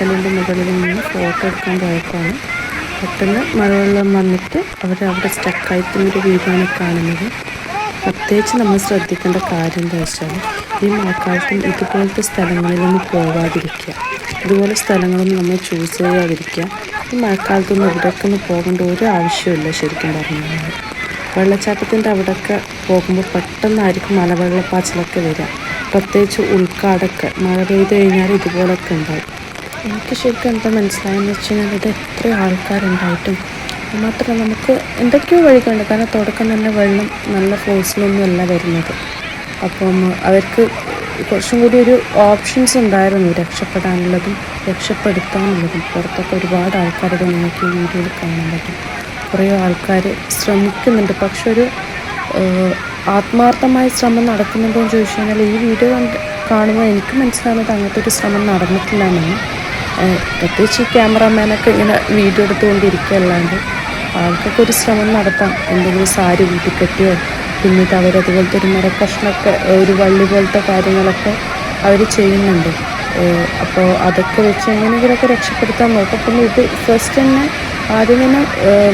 പാറക്കല്ലിന്റെ മുകളിൽ നിന്ന് ഫോട്ടോ എടുക്കാൻ പോയപ്പോഴാണ് പെട്ടെന്ന് മഴവെള്ളം വന്നിട്ട് അവർ അവിടെ സ്റ്റക്കായിട്ടുള്ളൊരു വീടാണ് കാണുന്നത്. പ്രത്യേകിച്ച് നമ്മൾ ശ്രദ്ധിക്കേണ്ട കാര്യം എന്താ വെച്ചാൽ ഈ മഴക്കാലത്തും ഇതുപോലത്തെ സ്ഥലങ്ങളിലൊന്നും പോകാതിരിക്കുക ഇതുപോലെ സ്ഥലങ്ങളൊന്നും നമ്മൾ ചൂസ് ചെയ്യാതിരിക്കുക. ഈ മഴക്കാലത്തൊന്നും ഇവിടേക്ക് ഒന്നും പോകേണ്ട ഒരു ആവശ്യമില്ല ശരിക്കും പറഞ്ഞു കഴിഞ്ഞാൽ വെള്ളച്ചാട്ടത്തിന്റെ അവിടെയൊക്കെ പോകുമ്പോൾ പെട്ടെന്നായിരിക്കും മലവെള്ളപ്പാച്ചിലൊക്കെ വരിക. പ്രത്യേകിച്ച് ഉൾക്കാടൊക്കെ മഴ പെയ്ത് കഴിഞ്ഞാൽ ഇതുപോലൊക്കെ ഉണ്ടാവും. എനിക്ക് ശരിക്കും എന്താ മനസ്സിലായെന്ന് വെച്ച് കഴിഞ്ഞാൽ ഇത് എത്ര ആൾക്കാരുണ്ടായിട്ടും മാത്രമല്ല നമുക്ക് എന്തൊക്കെയോ വഴികളുണ്ട്. കാരണം തുടക്കം തന്നെ വെള്ളം നല്ല ഫോഴ്സിലൊന്നും അല്ല വരുന്നത്. അപ്പം അവർക്ക് കുറച്ചും കൂടി ഒരു ഓപ്ഷൻസ് ഉണ്ടായിരുന്നു രക്ഷപ്പെടാനുള്ളതും രക്ഷപ്പെടുത്താനുള്ളതും. പുറത്തൊക്കെ ഒരുപാട് ആൾക്കാരത് നിങ്ങൾക്ക് ഈ വീഡിയോയിൽ കാണാൻ പറ്റും. കുറേ ആൾക്കാർ ശ്രമിക്കുന്നുണ്ട്. പക്ഷെ ഒരു ആത്മാർത്ഥമായ ശ്രമം നടക്കുന്നുണ്ടോ എന്ന് ചോദിച്ചു കഴിഞ്ഞാൽ ഈ വീഡിയോ കാണുമ്പോൾ എനിക്ക് മനസ്സിലാകുന്നത് അങ്ങനത്തെ ഒരു ശ്രമം നടന്നിട്ടില്ല എന്നാണ്. പ്രത്യേകിച്ച് ഈ ക്യാമറാമാനൊക്കെ ഇങ്ങനെ വീഡിയോ എടുത്തുകൊണ്ടിരിക്കുകയല്ലാണ്ട് ആൾക്കൊക്കെ ഒരു ശ്രമം നടത്താം. എന്തെങ്കിലും സാരി കൂട്ടിക്കെട്ടിയോ പിന്നീട് അവരതുപോലത്തെ ഒരു മരക്കഷ്ണമൊക്കെ ഒരു വള്ളി പോലത്തെ കാര്യങ്ങളൊക്കെ അവർ ചെയ്യുന്നുണ്ട്. അപ്പോൾ അതൊക്കെ വെച്ച് എങ്ങനെയെങ്കിലുമൊക്കെ രക്ഷപ്പെടുത്താൻ നോക്കും. പിന്നെ ഇത് ഫസ്റ്റ് തന്നെ ആദ്യം തന്നെ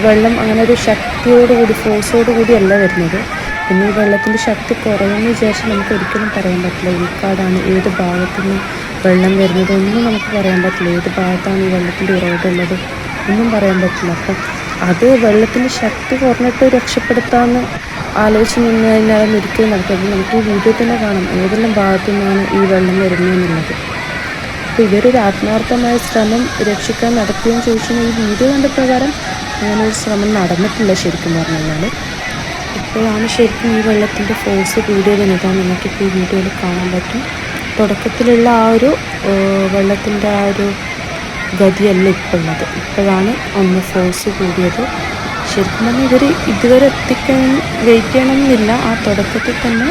വെള്ളം അങ്ങനെ ഒരു ശക്തിയോടുകൂടി ഫോഴ്സോടുകൂടി അല്ല വരുന്നത്. പിന്നെ ഈ വെള്ളത്തിന്റെ ശക്തി കുറയുന്നതിന് വിചാരിച്ച് നമുക്ക് ഒരിക്കലും പറയാൻ പറ്റില്ല. ഉൾക്കാടാണ് ഏത് ഭാഗത്തു നിന്ന് വെള്ളം വരുന്നത് ഒന്നും നമുക്ക് പറയാൻ പറ്റില്ല. ഏത് ഭാഗത്താണ് ഈ വെള്ളത്തിന്റെ ഉറവുള്ളത് ഒന്നും പറയാൻ പറ്റില്ല. അപ്പം അത് വെള്ളത്തിന്റെ ശക്തി കുറഞ്ഞിട്ട് രക്ഷപ്പെടുത്താമെന്ന് ആലോചിച്ച് നിന്ന് കഴിഞ്ഞാൽ ഒരിക്കലും നടക്കില്ല. നമുക്ക് ഈ വീഡിയോ തന്നെ കാണാം. ഏതെല്ലാം ഭാഗത്തു നിന്നാണ് ഈ വെള്ളം വരുന്നതെന്നുള്ളത് അപ്പോൾ ഇവരൊരു ആത്മാർത്ഥമായ ശ്രമം രക്ഷിക്കാൻ നടത്തിയെന്ന് ചോദിച്ചാൽ ഈ വീഡിയോ കണ്ട പ്രകാരം അങ്ങനെ ഒരു ശ്രമം നടന്നിട്ടില്ല ശരിക്കും പറഞ്ഞു കഴിഞ്ഞാൽ ഇപ്പോഴാണ് ശരിക്കും ഈ വെള്ളത്തിന്റെ ഫോഴ്സ് കൂടിയത് എന്നതാണ്. നമുക്കിപ്പോൾ ഈ വീഡിയോയിൽ കാണാൻ പറ്റും. തുടക്കത്തിലുള്ള ആ ഒരു വെള്ളത്തിന്റെ ആ ഒരു ഗതിയല്ല ഇപ്പോൾ ഉള്ളത് ഇപ്പോഴാണ് ഒന്ന് ഫോഴ്സ് കൂടിയത്. ശരിക്കും പറഞ്ഞാൽ ഇവർ ഇതുവരെ എത്തിക്കാൻ വെയിറ്റ് ചെയ്യണമെന്നില്ല. ആ തുടക്കത്തിൽ തന്നെ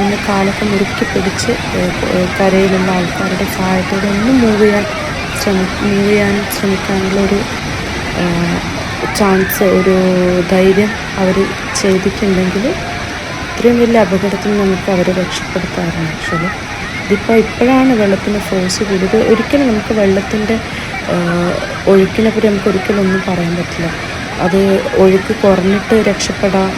ഒന്ന് കാലൊക്കെ മുറുക്കി പിടിച്ച് കരയിലുള്ള ആൾക്കാരുടെ സഹായത്തോടെ ഒന്ന് മൂവ് ചെയ്യാൻ ശ്രമി മൂവ് ചെയ്യാൻ ശ്രമിക്കാനുള്ള ഒരു ചാൻസ് ഒരു ധൈര്യം അവർ ചെയ്തിട്ടുണ്ടെങ്കിൽ ഇത്രയും വലിയ അപകടത്തിൽ നമുക്ക് അവരെ രക്ഷപ്പെടുത്താറുണ്ട്. ആക്ച്വലി ഇതിപ്പോൾ ഇപ്പോഴാണ് വെള്ളത്തിന്റെ ഫോഴ്സ് കൂടിയത് ഒരിക്കലും നമുക്ക് വെള്ളത്തിന്റെ ഒഴുക്കിനെ പറ്റി നമുക്ക് ഒരിക്കലും ഒന്നും പറയാൻ പറ്റില്ല. അത് ഒഴുക്ക് കുറഞ്ഞിട്ട് രക്ഷപ്പെടാം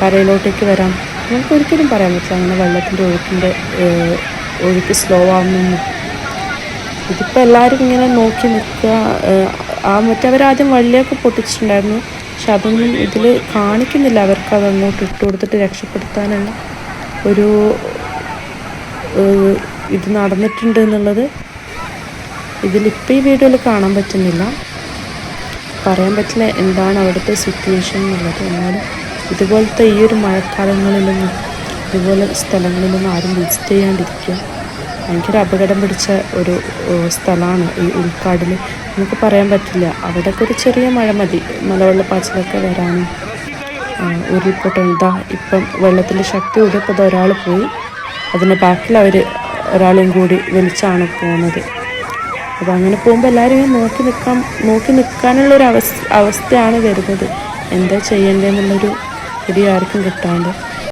കരയിലോട്ടേക്ക് വരാം. നമുക്ക് ഒരിക്കലും പറയാൻ പറ്റില്ല അങ്ങനെ വെള്ളത്തിന്റെ ഒഴുക്കിന്റെ ഒഴുക്ക് സ്ലോ ആവുന്നു ഇതിപ്പോൾ എല്ലാവരും ഇങ്ങനെ നോക്കി നിൽക്കുക ആ മറ്റവരാദ്യം വള്ളിയൊക്കെ പൊട്ടിച്ചിട്ടുണ്ടായിരുന്നു. പക്ഷെ അതൊന്നും ഇതിൽ കാണിക്കുന്നില്ല. അവർക്ക് അതങ്ങോട്ട് ഇട്ട് കൊടുത്തിട്ട് രക്ഷപ്പെടുത്താനുള്ള ഒരു ഇത് നടന്നിട്ടുണ്ട് എന്നുള്ളത് ഇതിലിപ്പോൾ ഈ വീഡിയോയിൽ കാണാൻ പറ്റുന്നില്ല. പറയാൻ പറ്റില്ല എന്താണ് അവിടുത്തെ സിറ്റുവേഷൻ എന്നുള്ളത്. എന്നാലും ഇതുപോലത്തെ ഈ ഒരു മഴക്കാലങ്ങളിലൊന്നും ഇതുപോലെ സ്ഥലങ്ങളിലൊന്നും ആരും വിസിറ്റ് ചെയ്യാണ്ടിരിക്കുക. ഭയങ്കര അപകടം പിടിച്ച ഒരു സ്ഥലമാണ് ഈ ഉൾക്കാടിൽ നമുക്ക് പറയാൻ പറ്റില്ല. അവിടെയൊക്കെ ഒരു ചെറിയ മഴ മതി. മലവെള്ളപ്പാച്ചിലൊക്കെ വരാനും ഉരുൾപൊട്ടൽ. ഇതാ ഇപ്പം വെള്ളത്തിന്റെ ശക്തി കൂടിയപ്പോൾ ഒരാൾ പോയി. അതിന്റെ ബാക്കിൽ അവർ ഒരാളെയും കൂടി വലിച്ചാണ് പോകുന്നത്. അപ്പോൾ അങ്ങനെ പോകുമ്പോൾ എല്ലാവരും നോക്കി നിൽക്കാൻ നോക്കി നിൽക്കാനുള്ള ഒരു അവസ്ഥ അവസ്ഥയാണ് വരുന്നത്. എന്താ ചെയ്യേണ്ടതെന്നുള്ളൊരു പിടി ആർക്കും കിട്ടാണ്ട്.